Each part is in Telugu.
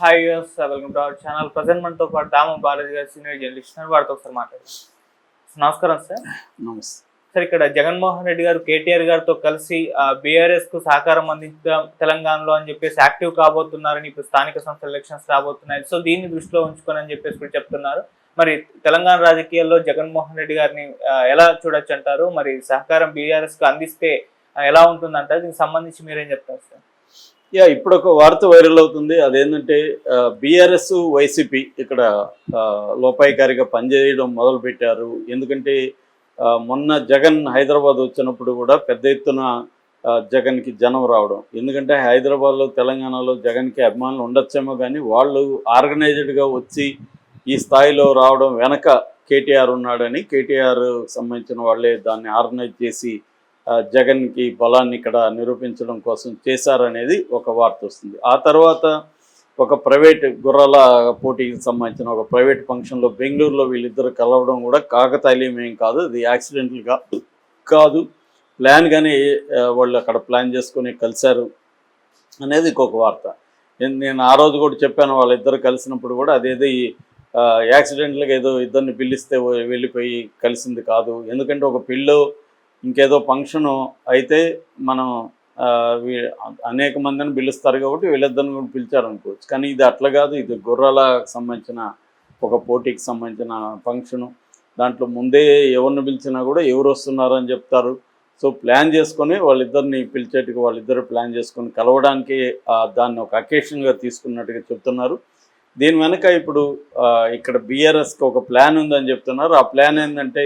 Hi welcome to our channel present మనతో పాటు దాము బాలాజీ గారు సీనియర్ జర్నలిస్ట్. వారితో ఒకసారి మాట్లాడదాం. నమస్కారం సార్. నమస్తే. సార్ ఇక్కడ జగన్మోహన్ రెడ్డి గారు కేటీఆర్ గారితో కలిసి బీఆర్ఎస్కు సహకారం అందించడం తెలంగాణలో అని చెప్పేసి యాక్టివ్ కాబోతున్నారని ఇప్పుడు స్థానిక సంస్థల ఎలక్షన్స్ రాబోతున్నాయి. సో దీన్ని దృష్టిలో ఉంచుకొని అని చెప్పేసి కూడా చెప్తున్నారు. మరి తెలంగాణ రాజకీయాల్లో జగన్మోహన్ రెడ్డి గారిని ఎలా చూడొచ్చు అంటారు? మరి సహకారం బీఆర్ఎస్కు అందిస్తే ఎలా ఉంటుందంటారు? దీనికి సంబంధించి మీరేం చెప్తారు సార్? యా ఇప్పుడు ఒక వార్త వైరల్ అవుతుంది. అదేంటంటే బీఆర్ఎస్ వైసీపీ ఇక్కడ లోపాయికారిగా పనిచేయడం మొదలుపెట్టారు. ఎందుకంటే మొన్న జగన్ హైదరాబాద్ వచ్చినప్పుడు కూడా పెద్ద ఎత్తున జగన్కి జనం రావడం. ఎందుకంటే హైదరాబాద్లో తెలంగాణలో జగన్కి అభిమానులు ఉండొచ్చేమో కానీ వాళ్ళు ఆర్గనైజ్డ్గా వచ్చి ఈ స్థాయిలో రావడం వెనక కేటీఆర్ ఉన్నాడని కేటీఆర్ సంబంధించిన వాళ్ళే దాన్ని ఆర్గనైజ్ చేసి జగన్కి బలాన్ని ఇక్కడ నిరూపించడం కోసం చేశారనేది ఒక వార్త వస్తుంది. ఆ తర్వాత ఒక ప్రైవేట్ గుర్రాల పోటీకి సంబంధించిన ఒక ప్రైవేట్ ఫంక్షన్లో బెంగళూరులో వీళ్ళిద్దరు కలవడం కూడా కాకతాళీయం ఏం కాదు అది యాక్సిడెంట్లుగా కాదు. ప్లాన్గానే వాళ్ళు అక్కడ ప్లాన్ చేసుకొని కలిశారు అనేది ఇంకొక వార్త. నేను నేను ఆ రోజు కూడా చెప్పాను వాళ్ళిద్దరు కలిసినప్పుడు కూడా అదేదో ఈ యాక్సిడెంట్లుగా ఏదో ఇద్దరిని పిలిస్తే వెళ్ళిపోయి కలిసింది కాదు. ఎందుకంటే ఒక పిల్లో ఇంకేదో ఫంక్షను అయితే మనం వీ- అనేక మందిని పిలుస్తారు కాబట్టి వీళ్ళిద్దరిని కూడా పిలిచారు అనుకోవచ్చు. కానీ ఇది అట్లా కాదు. ఇది గుర్రాలకు సంబంధించిన ఒక పోటీకి సంబంధించిన ఫంక్షను. దాంట్లో ముందే ఎవరిని పిలిచినా కూడా ఎవరు వస్తున్నారు అని చెప్తారు. సో ప్లాన్ చేసుకొని వాళ్ళిద్దరిని పిలిచేట్టుగా వాళ్ళిద్దరు ప్లాన్ చేసుకొని కలవడానికి దాన్ని ఒక అకేషన్గా తీసుకున్నట్టుగా చెప్తున్నారు. దీని వెనక ఇప్పుడు ఇక్కడ బీఆర్ఎస్కి ఒక ప్లాన్ ఉందని చెప్తున్నారు. ఆ ప్లాన్ ఏంటంటే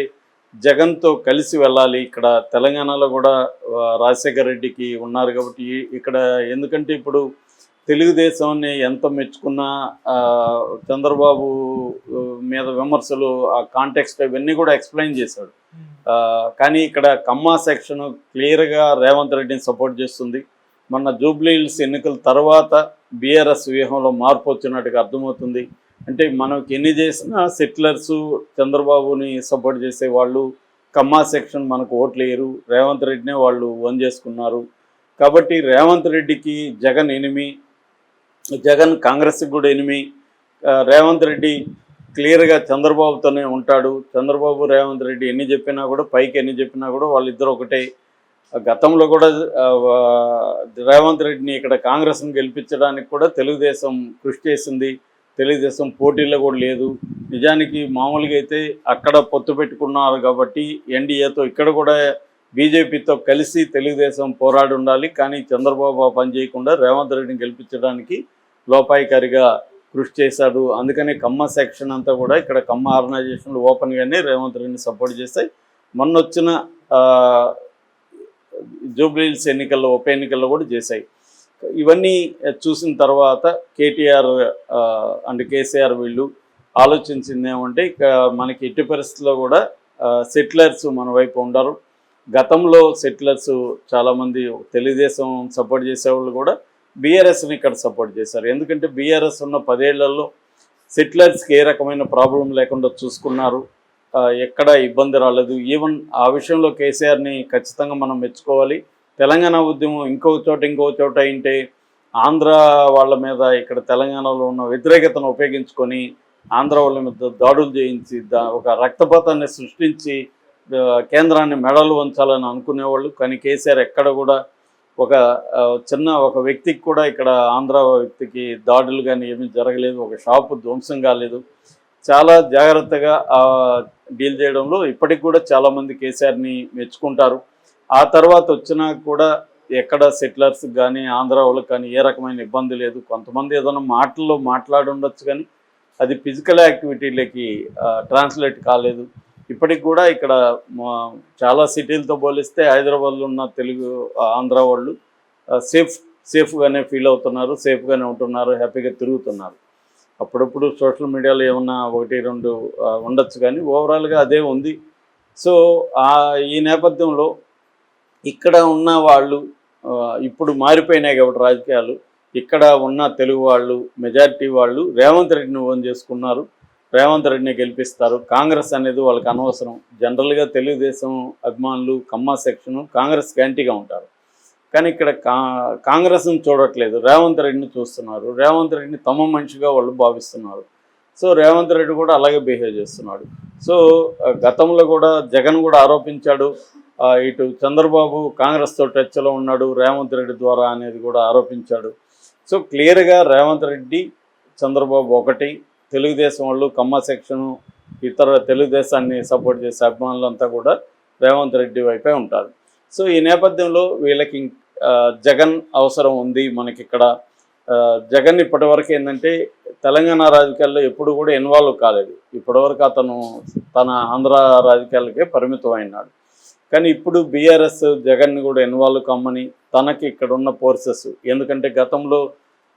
జగన్తో కలిసి వెళ్ళాలి. ఇక్కడ తెలంగాణలో కూడా రాజశేఖర రెడ్డికి ఉన్నారు కాబట్టి ఇక్కడ ఎందుకంటే ఇప్పుడు తెలుగుదేశాన్ని ఎంత మెచ్చుకున్నా చంద్రబాబు మీద విమర్శలు ఆ కాంటెక్స్ట్ ఇవన్నీ కూడా ఎక్స్ప్లెయిన్ చేశాడు. ఆ, కానీ ఇక్కడ కమ్మా సెక్షన్ క్లియర్గా రేవంత్ రెడ్డిని సపోర్ట్ చేస్తుంది. మొన్న జూబ్లీ హిల్స్ ఎన్నికల తర్వాత బీఆర్ఎస్ వ్యూహంలో మార్పు వచ్చినట్టుగా అర్థమవుతుంది. అంటే మనకి ఎన్ని చేసినా సెటిలర్స్ చంద్రబాబుని సపోర్ట్ చేసే వాళ్ళు కమ్మా సెక్షన్ మనకు ఓట్లు రేవంత్ రెడ్డినే వాళ్ళు వన్ చేసుకున్నారు. కాబట్టి రేవంత్ రెడ్డికి జగన్ ఎనిమి జగన్ కాంగ్రెస్కి కూడా ఎనిమి. రేవంత్ రెడ్డి క్లియర్గా చంద్రబాబుతోనే ఉంటాడు. చంద్రబాబు రేవంత్ రెడ్డి ఎన్ని చెప్పినా కూడా పైకి ఎన్ని చెప్పినా కూడా వాళ్ళిద్దరు ఒకటే. గతంలో కూడా రేవంత్ రెడ్డిని ఇక్కడ కాంగ్రెస్ను గెలిపించడానికి కూడా తెలుగుదేశం కృషి చేసింది. తెలుగుదేశం పోటీలో కూడా లేదు. నిజానికి మామూలుగా అయితే అక్కడ పొత్తు పెట్టుకున్నారు కాబట్టి ఎన్డీఏతో ఇక్కడ కూడా బీజేపీతో కలిసి తెలుగుదేశం పోరాడి ఉండాలి. కానీ చంద్రబాబు పనిచేయకుండా పని చేయకుండా రేవంత్ రెడ్డిని గెలిపించడానికి లోపాయికారిగా కృషి చేశాడు. అందుకనే కమ్మ సెక్షన్ అంతా కూడా ఇక్కడ కమ్మ ఆర్గనైజేషన్లు ఓపెన్గానే రేవంత్ రెడ్డిని సపోర్ట్ చేస్తాయి. మొన్న వచ్చిన ఆ, జూబ్లీహిల్స్ ఎన్నికల్లో ఉప ఎన్నికల్లో కూడా చేశాయి. ఇవన్నీ చూసిన తర్వాత కేటీఆర్ అండ్ కేసీఆర్ వీళ్ళు ఆలోచించింది ఏమంటే ఇక మనకి ఎట్టి పరిస్థితుల్లో కూడా సెటిలర్స్ మన వైపు ఉండరు. గతంలో సెటిలర్స్ చాలామంది తెలుగుదేశం సపోర్ట్ చేసేవాళ్ళు కూడా బీఆర్ఎస్ని ఇక్కడ సపోర్ట్ చేశారు. ఎందుకంటే బీఆర్ఎస్ ఉన్న పదేళ్ళలో సెటిలర్స్కి ఏ రకమైన ప్రాబ్లం లేకుండా చూసుకున్నారు. ఎక్కడ ఇబ్బంది రాలేదు. ఈవెన్ ఆ విషయంలో కేసీఆర్ని ఖచ్చితంగా మనం మెచ్చుకోవాలి. తెలంగాణ ఉద్యమం ఇంకో చోట ఇంకో చోట అయింటే ఆంధ్ర వాళ్ళ మీద ఇక్కడ తెలంగాణలో ఉన్న వ్యతిరేకతను ఉపయోగించుకొని ఆంధ్ర వాళ్ళ మీద దాడులు చేయించి దా ఒక రక్తపాతాన్ని సృష్టించి కేంద్రాన్ని మెడలు వంచాలని అనుకునేవాళ్ళు. కానీ కేసీఆర్ ఎక్కడ కూడా ఒక చిన్న ఒక వ్యక్తికి కూడా ఇక్కడ ఆంధ్ర వ్యక్తికి దాడులు కానీ ఏమీ జరగలేదు. ఒక షాపు ధ్వంసం కాలేదు. చాలా జాగ్రత్తగా డీల్ చేయడంలో ఇప్పటికి కూడా చాలామంది కేసీఆర్ని మెచ్చుకుంటారు. ఆ తర్వాత వచ్చినా కూడా ఎక్కడ సెటిలర్స్ కానీ ఆంధ్ర వాళ్ళకి కానీ ఏ రకమైన ఇబ్బంది లేదు. కొంతమంది ఏదైనా మాటల్లో మాట్లాడి ఉండొచ్చు కానీ అది ఫిజికల్ యాక్టివిటీలకి ట్రాన్స్లేట్ కాలేదు. ఇప్పటికి కూడా ఇక్కడ మా- చాలా సిటీలతో పోలిస్తే హైదరాబాద్లో ఉన్న తెలుగు ఆంధ్ర వాళ్ళు సేఫ్ సేఫ్గానే ఫీల్ అవుతున్నారు సేఫ్గానే ఉంటున్నారు హ్యాపీగా తిరుగుతున్నారు. అప్పుడప్పుడు సోషల్ మీడియాలో ఏమన్నా ఒకటి రెండు ఉండొచ్చు కానీ ఓవరాల్గా అదే ఉంది. సో ఈ నేపథ్యంలో ఇక్కడ ఉన్న వాళ్ళు ఇప్పుడు మారిపోయినాయి కాబట్టి రాజకీయాలు. ఇక్కడ ఉన్న తెలుగు వాళ్ళు మెజారిటీ వాళ్ళు రేవంత్ రెడ్డిని ఓన్ చేసుకున్నారు. రేవంత్ రెడ్డిని గెలిపిస్తారు. కాంగ్రెస్ అనేది వాళ్ళకి అనవసరం. జనరల్గా తెలుగుదేశం అభిమానులు కమ్మ సెక్షను కాంగ్రెస్ యాంటీగా ఉంటారు. కానీ ఇక్కడ కా కాంగ్రెస్ని చూడట్లేదు. రేవంత్ రెడ్డిని చూస్తున్నారు. రేవంత్ రెడ్డిని తమ మనిషిగా వాళ్ళు భావిస్తున్నారు. సో రేవంత్ రెడ్డి కూడా అలాగే బిహేవ్ చేస్తున్నాడు. సో గతంలో కూడా జగన్ కూడా ఆరోపించాడు. ఇటు చంద్రబాబు కాంగ్రెస్తో టచ్లో ఉన్నాడు రేవంత్ రెడ్డి ద్వారా అనేది కూడా ఆరోపించాడు. సో క్లియర్గా రేవంత్ రెడ్డి చంద్రబాబు ఒకటి తెలుగుదేశం వాళ్ళు కమ్మ సెక్షను ఇతర తెలుగుదేశాన్ని సపోర్ట్ చేసే అభిమానులంతా కూడా రేవంత్ రెడ్డి వైపే ఉంటారు. సో ఈ నేపథ్యంలో వీళ్ళకి జగన్ అవసరం ఉంది మనకి ఇక్కడ జగన్ ఇప్పటివరకు ఏంటంటే తెలంగాణ రాజకీయాల్లో ఎప్పుడు కూడా ఇన్వాల్వ్ కాలేదు. ఇప్పటివరకు అతను తన ఆంధ్ర రాజకీయాలకే పరిమితం అయినాడు కానీ ఇప్పుడు బీఆర్ఎస్ జగన్ని కూడా ఇన్వాల్వ్ కమ్మని తనకి ఇక్కడ ఉన్న ఫోర్సెస్ ఎందుకంటే గతంలో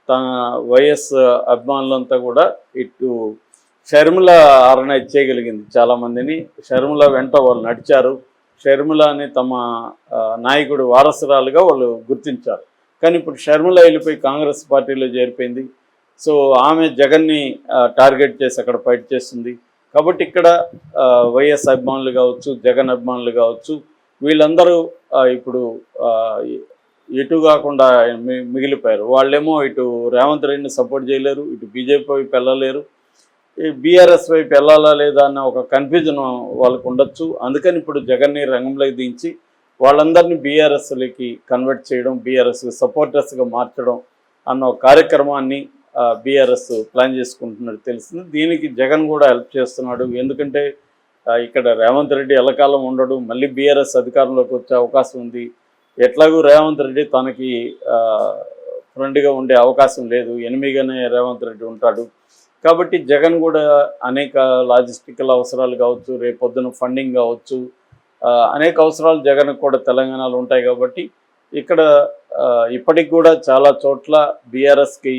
తన వైఎస్ అభిమానులంతా కూడా ఇటు షర్మిల ఆర్గనైజ్ చేయగలిగింది చాలామందిని. షర్మిల వెంట వాళ్ళు నడిచారు. షర్మిలని తమ నాయకుడు వారసురాలుగా వాళ్ళు గుర్తించారు. కానీ ఇప్పుడు షర్మిల వెళ్ళిపోయి కాంగ్రెస్ పార్టీలో చేరిపోయింది. సో ఆమె జగన్ని టార్గెట్ చేసి అక్కడ ఫైట్ చేస్తుంది. కాబట్టి ఇక్కడ వైఎస్ అభిమానులు కావచ్చు జగన్ అభిమానులు కావచ్చు వీళ్ళందరూ ఇప్పుడు ఎటు కాకుండా మి- మిగిలిపోయారు. వాళ్ళేమో ఇటు రేవంత్ రెడ్డిని సపోర్ట్ చేయలేరు ఇటు బీజేపీ వైపు వెళ్ళలేరు ఈ బీఆర్ఎస్ వైపు వెళ్ళాలా లేదా అన్న ఒక కన్ఫ్యూజన్ వాళ్ళకు ఉండొచ్చు. అందుకని ఇప్పుడు జగన్ని రంగంలోకి దించి వాళ్ళందరినీ బీఆర్ఎస్లకి కన్వర్ట్ చేయడం బీఆర్ఎస్ సపోర్టర్స్గా మార్చడం అన్న ఒక కార్యక్రమాన్ని బీఆర్ఎస్ ప్లాన్ చేసుకుంటున్నట్టు తెలిసింది. దీనికి జగన్ కూడా హెల్ప్ చేస్తున్నాడు. ఎందుకంటే ఇక్కడ రేవంత్ రెడ్డి ఎల్లకాలం ఉండడు. మళ్ళీ బీఆర్ఎస్ అధికారంలోకి వచ్చే అవకాశం ఉంది. ఎట్లాగూ రేవంత్ రెడ్డి తనకి ఫ్రెండ్గా ఉండే అవకాశం లేదు. ఎనిమిదిగానే రేవంత్ రెడ్డి ఉంటాడు. కాబట్టి జగన్ కూడా అనేక లాజిస్టికల్ అవసరాలు కావచ్చు రేపొద్దున ఫండింగ్ కావచ్చు అనేక అవసరాలు జగన్ కూడా తెలంగాణలో ఉంటాయి కాబట్టి ఇక్కడ ఇప్పటికి కూడా చాలా చోట్ల బీఆర్ఎస్కి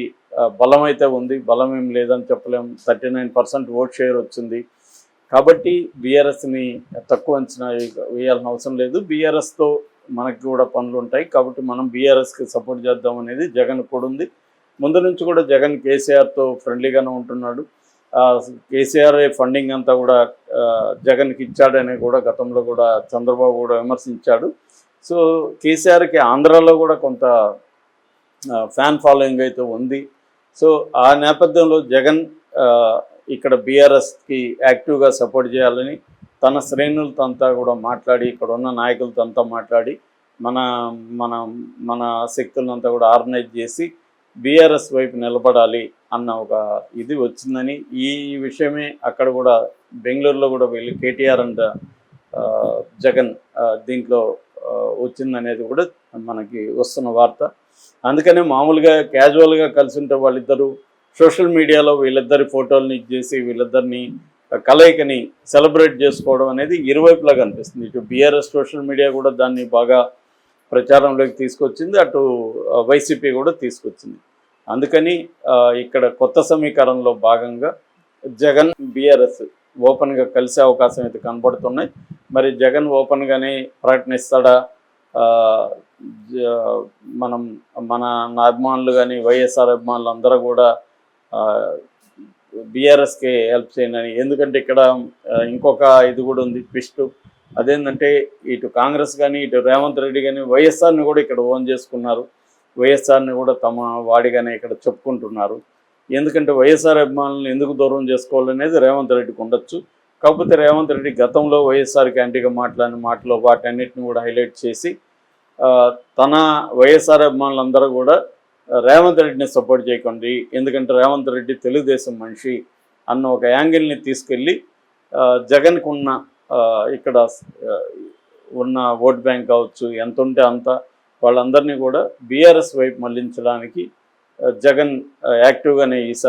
బలం అయితే ఉంది. బలం ఏం లేదని చెప్పలేం. Thirty nine percent vote share వచ్చింది. కాబట్టి బీఆర్ఎస్ని తక్కువ అంచనా వేయాల్సిన అవసరం లేదు. బీఆర్ఎస్తో మనకి కూడా పనులు ఉంటాయి. కాబట్టి మనం బీఆర్ఎస్కి సపోర్ట్ చేద్దాం అనేది జగన్ కూడా ఉంది. ముందు నుంచి కూడా జగన్ కేసీఆర్తో ఫ్రెండ్లీగానే ఉంటున్నాడు. కేసీఆర్ ఫండింగ్ అంతా కూడా జగన్కి ఇచ్చాడని కూడా గతంలో కూడా చంద్రబాబు కూడా విమర్శించాడు. సో కేసీఆర్కి ఆంధ్రాలో కూడా కొంత ఫ్యాన్ ఫాలోయింగ్ అయితే ఉంది. సో ఆ నేపథ్యంలో జగన్ ఇక్కడ బీఆర్ఎస్కి యాక్టివ్గా సపోర్ట్ చేయాలని తన శ్రేణులతో అంతా కూడా మాట్లాడి ఇక్కడ ఉన్న నాయకులతో అంతా మాట్లాడి మన మన మన శక్తులంతా కూడా ఆర్గనైజ్ చేసి బీఆర్ఎస్ వైపు నిలబడాలి అన్న ఒక ఇది వచ్చిందని ఈ విషయమే అక్కడ కూడా బెంగళూరులో కూడా వెళ్ళి కేటీఆర్ అండ్ జగన్ దీంట్లో వచ్చిందనేది కూడా మనకి వస్తున్న వార్త. అందుకనే మామూలుగా క్యాజువల్గా కలిసి ఉంటే వాళ్ళిద్దరూ సోషల్ మీడియాలో వీళ్ళిద్దరి ఫోటోల్ని ఇచ్చేసి వీళ్ళిద్దరిని కలయికని సెలబ్రేట్ చేసుకోవడం అనేది ఇరువైపులా కనిపిస్తుంది ఇటు బీఆర్ఎస్ సోషల్ మీడియా కూడా దాన్ని బాగా ప్రచారంలోకి తీసుకొచ్చింది అటు వైసీపీ కూడా తీసుకొచ్చింది. అందుకని ఇక్కడ కొత్త సమీకరణలో భాగంగా జగన్ బీఆర్ఎస్ ఓపెన్గా కలిసే అవకాశం అయితే కనబడుతున్నాయి. మరి జగన్ ఓపెన్గానే ప్రకటనిస్తాడా జ- మనం మన నా అభిమానులు కానీ వైఎస్ఆర్ అభిమానులు అందరూ కూడా బీఆర్ఎస్కి హెల్ప్ చేయండి. ఎందుకంటే ఇక్కడ ఇంకొక ఇది కూడా ఉంది ట్విస్ట్. అదేంటంటే ఇటు కాంగ్రెస్ కానీ ఇటు రేవంత్ రెడ్డి కానీ వైఎస్ఆర్ని కూడా ఇక్కడ ఓన్ చేసుకున్నారు. వైఎస్ఆర్ని కూడా తమ వాడిగానే ఇక్కడ చెప్పుకుంటున్నారు. ఎందుకంటే వైఎస్ఆర్ అభిమానులను ఎందుకు దూరం చేసుకోవాలనేది రేవంత్ రెడ్డికి ఉండొచ్చు. కాకపోతే రేవంత్ రెడ్డి గతంలో వైఎస్ఆర్కి క్యాంటీగా మాట్లాడిన మాటలో వాటన్నిటిని కూడా హైలైట్ చేసి తన వైఎస్ఆర్ అభిమానులందరూ కూడా రేవంత్ రెడ్డిని సపోర్ట్ చేయకండి. ఎందుకంటే రేవంత్ రెడ్డి తెలుగుదేశం మనిషి అన్న ఒక యాంగిల్ని తీసుకెళ్ళి జగన్కు ఉన్న ఇక్కడ ఉన్న ఓట్ బ్యాంక్ కావచ్చు ఎంత ఉంటే అంత వాళ్ళందరినీ కూడా బీఆర్ఎస్ వైపు మళ్ళించడానికి జగన్ యాక్టివ్గానే ఈసారి